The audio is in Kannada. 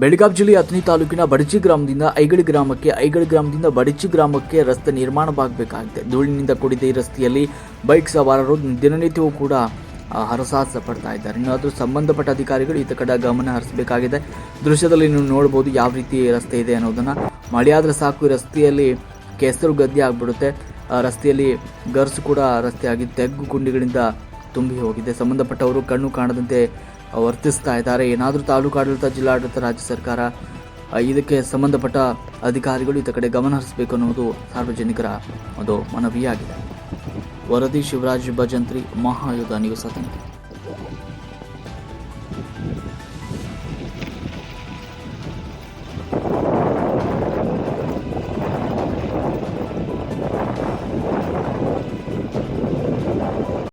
ಬೆಳಗಾವಿ ಜಿಲ್ಲೆ ಅಥಣಿ ತಾಲೂಕಿನ ಬಡಚಿ ಗ್ರಾಮದಿಂದ ಐಗಳಿ ಗ್ರಾಮಕ್ಕೆ ಐಗಳಿ ಗ್ರಾಮದಿಂದ ಬಡಚಿ ಗ್ರಾಮಕ್ಕೆ ರಸ್ತೆ ನಿರ್ಮಾಣವಾಗಬೇಕಾಗಿದೆ ಧೂಳಿನಿಂದ ಕೂಡಿದ ಈ ರಸ್ತೆಯಲ್ಲಿ ಬೈಕ್ ಸವಾರರು ದಿನನಿತ್ಯವೂ ಕೂಡ ಹರಸಾಹಸ ಪಡ್ತಾ ಇದ್ದಾರೆ. ಇನ್ನಾದರೂ ಸಂಬಂಧಪಟ್ಟ ಅಧಿಕಾರಿಗಳು ಈ ಕಡೆ ಗಮನ ಹರಿಸಬೇಕಾಗಿದೆ. ದೃಶ್ಯದಲ್ಲಿ ನೀವು ನೋಡಬಹುದು ಯಾವ ರೀತಿ ರಸ್ತೆ ಇದೆ ಅನ್ನೋದನ್ನ. ಮಳೆಯಾದ್ರೆ ಸಾಕು, ಈ ರಸ್ತೆಯಲ್ಲಿ ಕೆಸರು ಗದ್ದೆ ಆಗ್ಬಿಡುತ್ತೆ. ರಸ್ತೆಯಲ್ಲಿ ಗರ್ಸು ಕೂಡ ರಸ್ತೆ ಆಗಿ ತೆಗ್ಗು ಗುಂಡಿಗಳಿಂದ ತುಂಬಿ ಹೋಗಿದೆ. ಸಂಬಂಧಪಟ್ಟವರು ಕಣ್ಣು ಕಾಣದಂತೆ ವರ್ತಿಸ್ತಾ ಇದ್ದಾರೆ. ಏನಾದರೂ ತಾಲೂಕಾಡಳಿತ ಜಿಲ್ಲಾಡಳಿತ, ರಾಜ್ಯ ಸರ್ಕಾರ ಇದಕ್ಕೆ ಸಂಬಂಧಪಟ್ಟ ಅಧಿಕಾರಿಗಳು ಈತ ಕಡೆ ಗಮನ ಹರಿಸಬೇಕು ಅನ್ನೋದು ಸಾರ್ವಜನಿಕರ ಒಂದು ಮನವಿಯಾಗಿದೆ. ವರದಿ ಶಿವರಾಜ್ ಭಜಂತ್ರಿ ಮಹಾಯುಧ ನ್ಯೂಸ್